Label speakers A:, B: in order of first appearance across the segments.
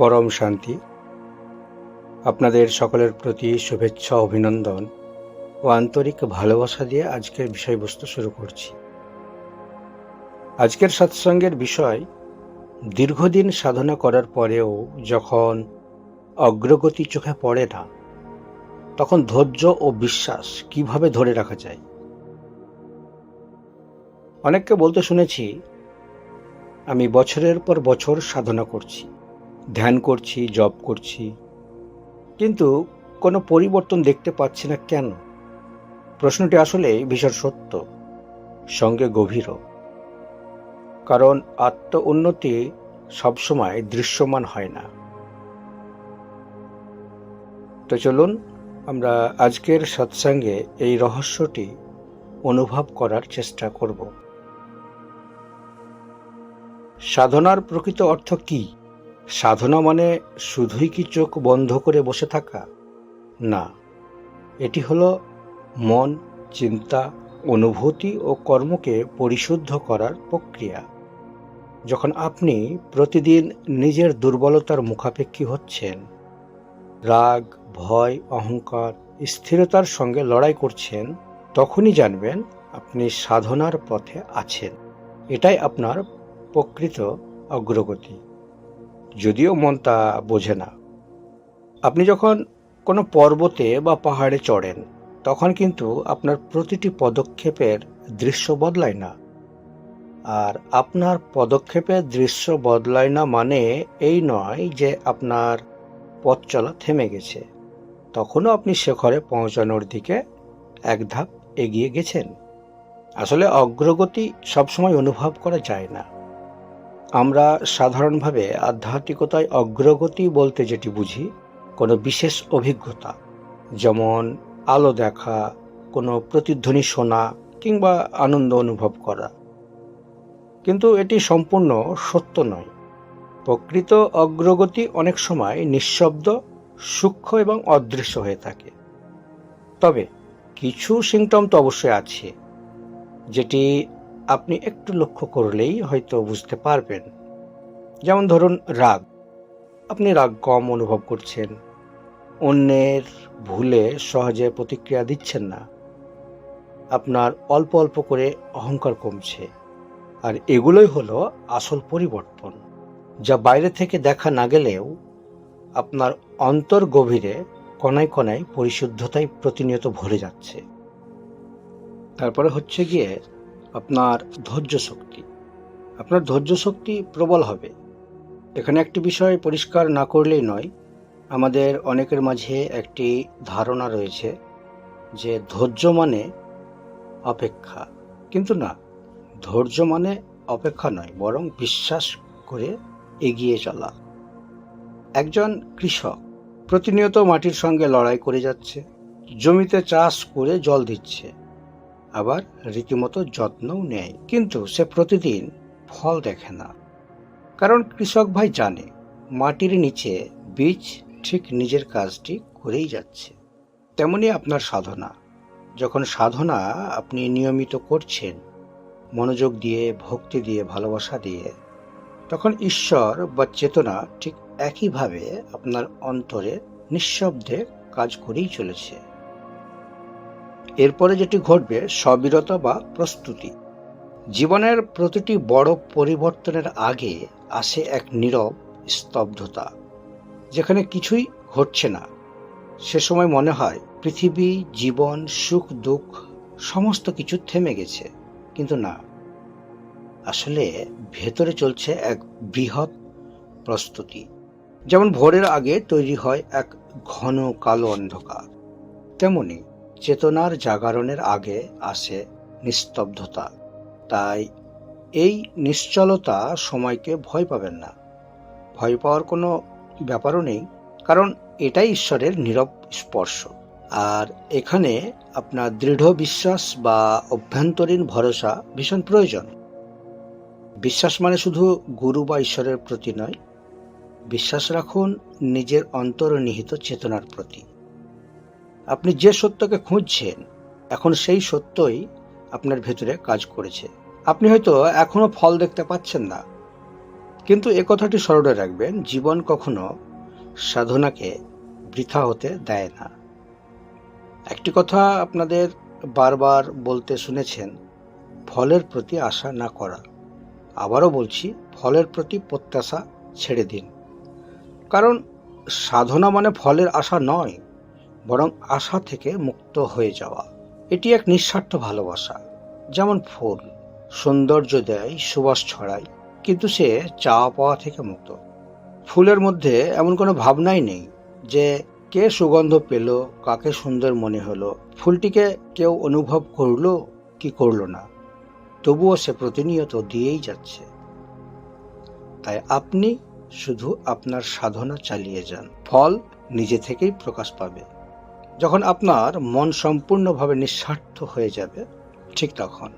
A: পরম শান্তি। আপনাদের সকলের প্রতি শুভেচ্ছা, অভিনন্দন ও আন্তরিক ভালোবাসা দিয়ে আজকের বিষয়বস্তু শুরু করছি। আজকের সৎসঙ্গের বিষয়, দীর্ঘদিন সাধনা করার পরেও যখন অগ্রগতি চোখে পড়ে না, তখন ধৈর্য ও বিশ্বাস কীভাবে ধরে রাখা যায়? অনেককে বলতে শুনেছি, আমি বছরের পর বছর সাধনা করছি। ধ্যান করছি জব করছি। কিন্তু কোনো পরিবর্তন দেখতে পাচ্ছি না কেন? প্রশ্নটি আসলে ভীষণ সত্য, সঙ্গে গভীরও। কারণ আত্ম উন্নতি সবসময় দৃশ্যমান হয় না। তো চলুন আমরা আজকের সৎসঙ্গে এই রহস্যটি অনুভব করার চেষ্টা করব। সাধনার প্রকৃত অর্থ কি? সাধনা মানে শুধুই কি চোখ বন্ধ করে বসে থাকা? না। এটি হলো মন, চিন্তা, অনুভূতি ও কর্মকে পরিশুদ্ধ করার প্রক্রিয়া। যখন আপনি প্রতিদিন নিজের দুর্বলতার মুখাপেক্ষী হচ্ছেন, রাগ, ভয়, অহংকার, স্থিরতার সঙ্গে লড়াই করছেন, তখনই জানবেন আপনি সাধনার পথে আছেন। এটাই আপনার প্রকৃত অগ্রগতি। যদিও মন তা বোঝে না। আপনি যখন কোনো পর্বতে বা পাহাড়ে চড়েন, তখন কিন্তু আপনার প্রতিটি পদক্ষেপের দৃশ্য বদলায় না। আর আপনার পদক্ষেপের দৃশ্য বদলায় না মানে এই নয় যে আপনার পথ চলা থেমে গেছে। তখনও আপনি শেখরে পৌঁছানোর দিকে এক ধাপ এগিয়ে গেছেন। আসলে অগ্রগতি সবসময় অনুভব করা যায় না। আমরা সাধারণভাবে আধ্যাত্মিকতায় অগ্রগতি বলতে যেটি বুঝি, কোনো বিশেষ অভিজ্ঞতা, যেমন আলো দেখা, কোনো প্রতিধ্বনি শোনা কিংবা আনন্দ অনুভব করা। কিন্তু এটি সম্পূর্ণ সত্য নয়। প্রকৃত অগ্রগতি অনেক সময় নিঃশব্দ, সূক্ষ্ম এবং অদৃশ্য হয়ে থাকে। তবে কিছু সিমটম তো অবশ্যই আছে, যেটি আপনি একটু লক্ষ্য করলেই হয়তো বুঝতে পারবেন। যেমন ধরুন, রাগ। আপনি রাগ কম অনুভব করছেন। অন্যের ভুলে সহজে প্রতিক্রিয়া দিচ্ছেন না। আপনার অল্প অল্প করে অহংকার কমছে। আর এগুলোই হলো আসল পরিবর্তন, যা বাইরে থেকে দেখা না গেলেও আপনার অন্তর গভীরে কণায় কণায় পরিশুদ্ধতায় প্রতিনিয়ত ভরে যাচ্ছে। তারপরে হচ্ছে গিয়ে আপনার ধৈর্য শক্তি। আপনার ধৈর্য শক্তি প্রবল হবে। এখানে একটি বিষয় পরিষ্কার না করলেই নয়, আমাদের অনেকের মাঝে একটি ধারণা রয়েছে যে ধৈর্য মানে অপেক্ষা। কিন্তু না, ধৈর্য মানে অপেক্ষা নয়, বরং বিশ্বাস করে এগিয়ে চলা। একজন কৃষক প্রতিনিয়ত মাটির সঙ্গে লড়াই করে যাচ্ছে, জমিতে চাষ করে জল দিচ্ছে। আবার রীতিমতো যত্নও নেয়। কিন্তু সে প্রতিদিন ফল দেখে না। কারণ কৃষক ভাই জানে, মাটির নিচে বীজ ঠিক নিজের কাজটি করেই যাচ্ছে। তেমনি আপনার সাধনা। যখন সাধনা আপনি নিয়মিত করছেন, মনোযোগ দিয়ে, ভক্তি দিয়ে, ভালোবাসা দিয়ে, তখন ঈশ্বর বা চেতনা ঠিক একইভাবে আপনার অন্তরে নিঃশব্দে কাজ করেই চলেছে। এরপরে যেটি ঘটবে, সবিরতা বা প্রস্তুতি। জীবনের প্রতিটি বড় পরিবর্তনের আগে আসে এক নীরব স্তব্ধতা, যেখানে কিছুই ঘটছে না। সে সময় মনে হয়, পৃথিবী, জীবন, সুখ, দুঃখ, সমস্ত কিছু থেমে গেছে, কিন্তু না। আসলে ভেতরে চলছে এক বৃহৎ প্রস্তুতি, যেমন ভোরের আগে তৈরি হয় এক ঘন কালো অন্ধকার, তেমনি চেতনার জাগরণের আগে আসে নিস্তব্ধতা। তাই এই নিশ্চলতা সময়কে ভয় পাবেন না। ভয় পাওয়ার কোনো ব্যাপারও নেই, কারণ এটাই ঈশ্বরের নীরব স্পর্শ। আর এখানে আপনার দৃঢ় বিশ্বাস বা অভ্যন্তরীণ ভরসা ভীষণ প্রয়োজন। বিশ্বাস মানে শুধু গুরু বা ঈশ্বরের প্রতি নয়, বিশ্বাস রাখুন নিজের অন্তর্নিহিত চেতনার প্রতি। আপনি যে সত্যকে খুঁজছেন, এখন সেই সত্যই আপনার ভেতরে কাজ করেছে। আপনি হয়তো এখনও ফল দেখতে পাচ্ছেন না। কিন্তু এ কথাটি স্মরণে রাখবেন, জীবন কখনো সাধনাকে বৃথা হতে দেয় না। একটি কথা আপনাদের বারবার বলতে শুনেছেন, ফলের প্রতি আশা না করা। আবারও বলছি, ফলের প্রতি প্রত্যাশা ছেড়ে দিন। কারণ সাধনা মানে ফলের আশা নয়। বরং আশা থেকে মুক্ত হয়ে যাওয়া। এটি এক নিঃস্বার্থ ভালোবাসা, যেমন ফুল। সৌন্দর্য দেয়, সুবাস ছড়ায়, কিন্তু সে চাওয়া পাওয়া থেকে মুক্ত। ফুলের মধ্যে এমন কোনো ভাবনাই নেই যে কে সুগন্ধ পেল, কাকে সুন্দর মনে হলো। ফুলটিকে কেউ অনুভব করল কি করল না। তবুও সে প্রতিনিয়ত দিয়েই যাচ্ছে। তাই আপনি শুধু আপনার সাধনা চালিয়ে যান। ফল নিজে থেকেই প্রকাশ পাবে। যখন আপনার মন সম্পূর্ণভাবে নিঃস্বার্থ হয়ে যাবে, ঠিক তখন।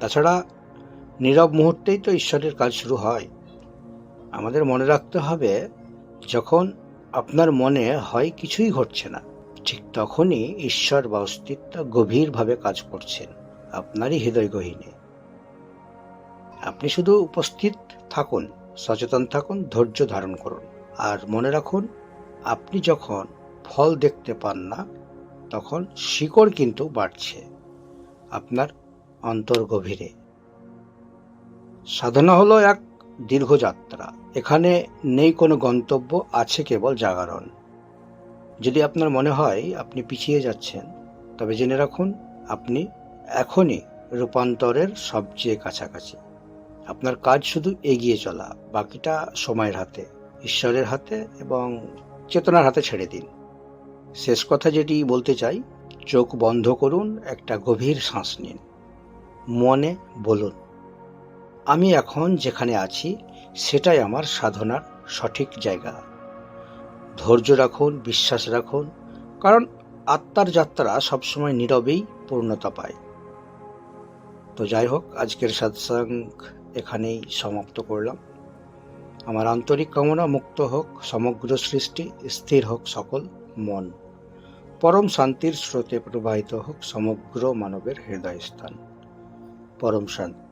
A: তাছাড়া নীরব মুহূর্তেই তো ঈশ্বরের কাজ শুরু হয়। আমাদের মনে রাখতে হবে, যখন আপনার মনে হয় কিছুই ঘটছে না, ঠিক তখনই ঈশ্বর বা অস্তিত্ব গভীরভাবে কাজ করছেন, আপনারই হৃদয় গহীনে। আপনি শুধু উপস্থিত থাকুন, সচেতন থাকুন, ধৈর্য ধারণ করুন। আর মনে রাখুন, আপনি যখন ফল দেখতে পান না তখন শিকড় কিন্তু বাড়ছে আপনার অন্তর গভীরে সাধনা হলো এক দীর্ঘ যাত্রা। এখানে নেই কোনো গন্তব্য, আছে কেবল জাগরণ। যদি আপনার মনে হয় আপনি পিছিয়ে যাচ্ছেন, তবে জেনে রাখুন, আপনি এখনই রূপান্তরের সবচেয়ে কাছাকাছি। আপনার কাজ শুধু এগিয়ে চলা, বাকিটা সময়ের হাতে, ঈশ্বরের হাতে এবং চেতনার হাতে ছেড়ে দিন। শেষ কথা যেটি বলতে চাই, চোখ বন্ধ করুন, একটা গভীর শ্বাস নিন। মনে বলুন, আমি এখন যেখানে আছি, সেটাই আমার সাধনার সঠিক জায়গা। ধৈর্য রাখুন, বিশ্বাস রাখুন, কারণ আত্মার যাত্রা সবসময় নীরবেই পূর্ণতা পায়। তো যাই হোক, আজকের সৎসঙ্গ এখানেই সমাপ্ত করলাম। আমার আন্তরিক কামনা, মুক্ত হোক, সমগ্র সৃষ্টি, স্থির হোক সকল। মন। পরম শান্তির স্রোতে প্রবাহিত হোক সমগ্র মানবের হৃদয়স্থান। পরম শান্তি।